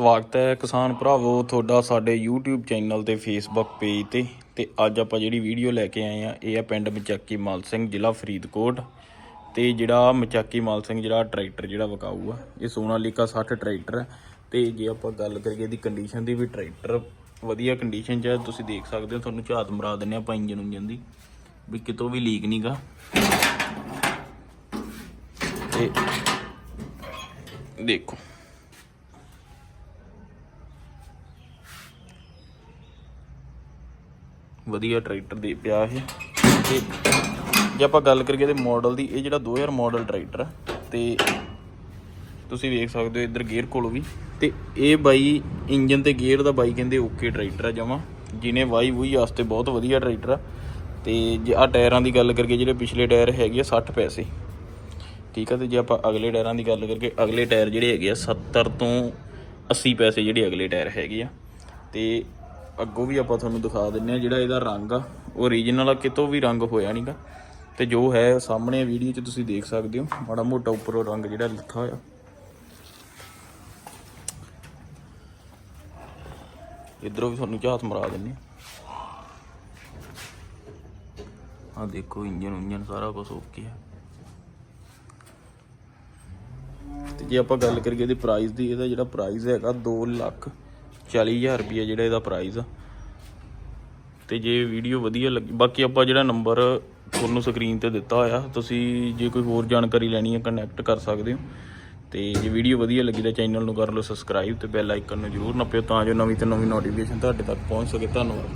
ਸਵਾਗਤ ਹੈ ਕਿਸਾਨ ਭਰਾਵੋ, ਤੁਹਾਡਾ ਸਾਡੇ YouTube ਚੈਨਲ ਤੇ Facebook ਪੇਜ ਤੇ। ਤੇ ਅੱਜ ਆਪਾਂ ਜਿਹੜੀ ਵੀਡੀਓ ਲੈ ਕੇ ਆਏ ਆ, ਇਹ ਆ ਪਿੰਡ ਮਚਾਕੀ ਮਾਲ ਸਿੰਘ, ਜ਼ਿਲ੍ਹਾ ਫਰੀਦਕੋਟ। ਤੇ ਜਿਹੜਾ ਮਚਾਕੀ ਮਾਲ ਸਿੰਘ ਜਿਹੜਾ ਟਰੈਕਟਰ ਜਿਹੜਾ ਵਿਕਾਊ ਆ, ਇਹ ਸੋਨਾਲੀਕਾ 60 ਟਰੈਕਟਰ ਹੈ ਤੇ ਜੇ ਆਪਾਂ ਗੱਲ ਕਰੀਏ ਇਹਦੀ ਕੰਡੀਸ਼ਨ ਦੀ ਵੀ ਟਰੈਕਟਰ ਵਧੀਆ ਕੰਡੀਸ਼ਨ 'ਚ ਹੈ ਤੁਸੀਂ ਦੇਖ ਸਕਦੇ ਹੋ, ਤੁਹਾਨੂੰ ਝਾਤ ਮਰਾ ਦਿੰਨੇ ਆਪਾਂ ਇੰਜਨ ਉਂਜਨ ਦੀ, ਵੀ ਕਿਤੋਂ ਵੀ ਲੀਕ ਨਹੀਂਗਾ ਤੇ ਦੇਖੋ। ਵਧੀਆ ਟਰੈਕਟਰ ਦੇ ਪਿਆ ਇਹ। ਤੇ ਜੇ ਆਪਾਂ ਗੱਲ ਕਰੀਏ ਤੇ ਮਾਡਲ ਦੀ, ਇਹ ਜਿਹੜਾ 2000 ਮਾਡਲ ਟਰੈਕਟਰ ਆ, ਤੇ ਤੁਸੀਂ ਵੇਖ ਸਕਦੇ ਹੋ ਇੱਧਰ ਗੇਅਰ ਕੋਲ ਵੀ। ਤੇ ਇਹ ਬਾਈ ਇੰਜਨ ਤੇ ਗੇਅਰ ਦਾ ਬਾਈ ਕਹਿੰਦੇ ਓਕੇ ਟਰੈਕਟਰ ਆ ਜਮਾ, ਜਿਹਨੇ ਵਾਈ ਵੂਈ ਵਾਸਤੇ ਬਹੁਤ ਵਧੀਆ ਟਰੈਕਟਰ ਆ। ਤੇ ਜੇ ਆ ਟਾਇਰਾਂ ਦੀ ਗੱਲ ਕਰੀਏ, ਜਿਹੜੇ ਪਿਛਲੇ ਟਾਇਰ ਹੈਗੇ ਆ 60 ਪੈਸੇ। ਠੀਕ ਆ, ਤੇ ਜੇ ਆਪਾਂ ਅਗਲੇ ਟਾਇਰਾਂ ਦੀ ਗੱਲ ਕਰੀਏ, ਅਗਲੇ ਟਾਇਰ ਜਿਹੜੇ ਹੈਗੇ ਆ 70 ਤੋਂ 80 ਪੈਸੇ ਜਿਹੜੇ ਅਗਲੇ ਟਾਇਰ ਹੈਗੇ ਆ। ਤੇ ਅੱਗੋਂ ਵੀ ਆਪਾਂ ਤੁਹਾਨੂੰ ਦਿਖਾ ਦਿੰਨੇ ਆ ਜਿਹੜਾ ਇਹਦਾ ਰੰਗ ਆ ਉਹ ਓਰੀਜਨਲ ਆ, ਕਿਤੋਂ ਵੀ ਰੰਗ ਹੋਇਆ ਨਹੀਂਗਾ ਤੇ ਜੋ ਹੈ ਸਾਹਮਣੇ ਵੀਡੀਓ 'ਚ ਤੁਸੀਂ ਦੇਖ ਸਕਦੇ ਹੋ, ਮਾੜਾ ਮੋਟਾ ਉੱਪਰੋਂ ਰੰਗ ਜਿਹੜਾ ਲਿਖਾ ਹੋਇਆ। ਇਧਰੋਂ ਵੀ ਤੁਹਾਨੂੰ ਝਾਤ ਮਰਾ ਦਿੰਨੇ ਆ। ਦੇਖੋ ਇੰਜਨ ਉਂਜਨ ਸਾਰਾ ਕੁਝ ਓਕੇ ਹੈ ਤੇ ਜੇ ਆਪਾਂ ਗੱਲ ਕਰੀਏ ਇਹਦੇ ਪ੍ਰਾਈਸ ਦੀ, ਇਹਦਾ ਜਿਹੜਾ ਪ੍ਰਾਈਸ ਹੈਗਾ 2 ਲੱਖ 40000 ਰੁਪਏ ਜਿਹੜਾ ਇਹਦਾ ਪ੍ਰਾਈਸ ਆ। ਤੇ ਜੇ ਵੀਡੀਓ ਵਧੀਆ ਲੱਗੀ, ਬਾਕੀ ਆਪਾਂ ਜਿਹੜਾ ਨੰਬਰ ਤੁਹਾਨੂੰ ਸਕਰੀਨ ਤੇ ਦਿੱਤਾ ਹੋਇਆ, ਤੁਸੀਂ ਜੇ ਕੋਈ ਹੋਰ ਜਾਣਕਾਰੀ ਲੈਣੀ ਹੈ ਕਨੈਕਟ ਕਰ ਸਕਦੇ ਹੋ। ਤੇ ਜੇ ਵੀਡੀਓ ਵਧੀਆ ਲੱਗੀ ਤਾਂ ਚੈਨਲ ਨੂੰ ਕਰ ਲਓ ਸਬਸਕ੍ਰਾਈਬ ਤੇ ਬੈਲ ਆਈਕਨ ਨੂੰ ਜ਼ਰੂਰ ਨੱਪਿਓ, ਤਾਂ ਜੋ ਨਵੀਂ ਤੋਂ ਨਵੀਂ ਨੋਟੀਫਿਕੇਸ਼ਨ ਤੁਹਾਡੇ ਤੱਕ ਪਹੁੰਚ ਸਕੇ। ਧੰਨਵਾਦ।